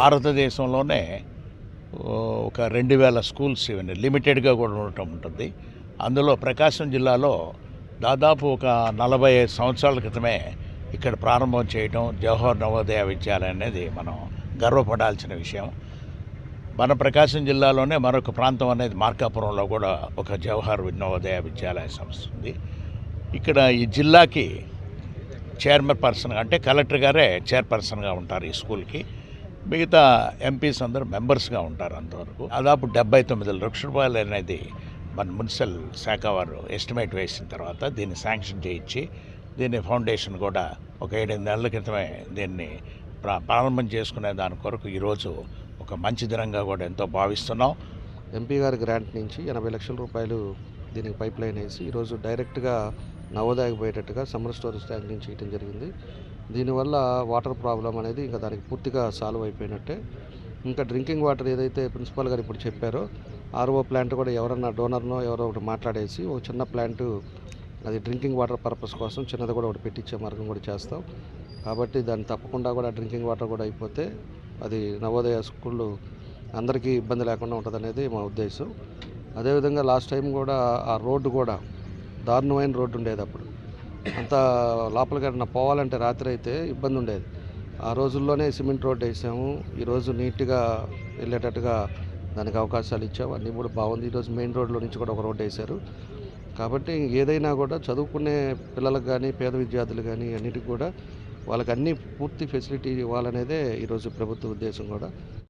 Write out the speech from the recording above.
భారతదేశంలోనే ఒక రెండు వేల స్కూల్స్ ఇవన్నీ లిమిటెడ్గా కూడా ఉండటం ఉంటుంది. అందులో ప్రకాశం జిల్లాలో దాదాపు ఒక నలభై ఐదు సంవత్సరాల క్రితమే ఇక్కడ ప్రారంభం చేయడం జవహర్ నవోదయ విద్యాలయం అనేది మనం గర్వపడాల్సిన విషయం. మన ప్రకాశం జిల్లాలోనే మరొక ప్రాంతం అనేది మార్కాపురంలో కూడా ఒక జవహర్ నవోదయ విద్యాలయ సంస్థ ఉంది. ఇక్కడ ఈ జిల్లాకి చైర్మన్ పర్సన్ అంటే కలెక్టర్ గారే చైర్పర్సన్గా ఉంటారు ఈ స్కూల్కి. మిగతా ఎంపీస్ అందరూ మెంబర్స్గా ఉంటారు అంతవరకు. దాదాపు డెబ్బై తొమ్మిది లక్షల రూపాయలు అనేది మన మున్సిపల్ శాఖ వారు ఎస్టిమేట్ వేసిన తర్వాత దీన్ని శాంక్షన్ చేయించి దీన్ని ఫౌండేషన్ కూడా ఒక ఏడెనిమిది నెలల క్రితమే దీన్ని ప్రా- ప్రారంభం చేసుకునే దాని కొరకు ఈరోజు ఒక మంచి దినంగా కూడా ఎంతో భావిస్తున్నాం. ఎంపీ గారి గ్రాంట్ నుంచి ఎనభై లక్షల రూపాయలు దీనికి పైప్ లైన్ వేసి ఈరోజు డైరెక్ట్గా నవోదయకు పోయేటట్టుగా సమ్మర్ స్టోరేజ్ ట్యాంక్ నుంచి చేయడం జరిగింది. దీనివల్ల వాటర్ ప్రాబ్లం అనేది ఇంకా దానికి పూర్తిగా సాల్వ్ అయిపోయినట్టే. ఇంకా డ్రింకింగ్ వాటర్ ఏదైతే ప్రిన్సిపాల్ గారు ఇప్పుడు చెప్పారో ఆర్ఓ ప్లాంట్ కూడా ఎవరన్నా డోనర్నో ఎవరో ఒకటి మాట్లాడేసి ఒక చిన్న ప్లాంట్ అది డ్రింకింగ్ వాటర్ పర్పస్ కోసం చిన్నది కూడా ఒకటి పెట్టించే మార్గం కూడా చేస్తాం. కాబట్టి దాన్ని తప్పకుండా కూడా డ్రింకింగ్ వాటర్ కూడా అయిపోతే అది నవోదయ స్కూళ్ళు అందరికీ ఇబ్బంది లేకుండా ఉంటుంది అనేది మా ఉద్దేశం. అదేవిధంగా లాస్ట్ టైం కూడా ఆ రోడ్డు కూడా దారుణమైన రోడ్డు ఉండేది అప్పుడు. అంత లోపలికి పోవాలంటే రాత్రి అయితే ఇబ్బంది ఉండేది. ఆ రోజుల్లోనే సిమెంట్ రోడ్ వేసాము. ఈరోజు నీట్గా వెళ్ళేటట్టుగా దానికి అవకాశాలు ఇచ్చాము అన్నీ కూడా బాగుంది. ఈరోజు మెయిన్ రోడ్లో నుంచి కూడా ఒక రోడ్ వేశారు. కాబట్టి ఏదైనా కూడా చదువుకునే పిల్లలకు కానీ పేద విద్యార్థులు కానీ అన్నిటికి కూడా వాళ్ళకి అన్ని పూర్తి ఫెసిలిటీ ఇవ్వాలనేదే ఈరోజు ప్రభుత్వ ఉద్దేశం కూడా.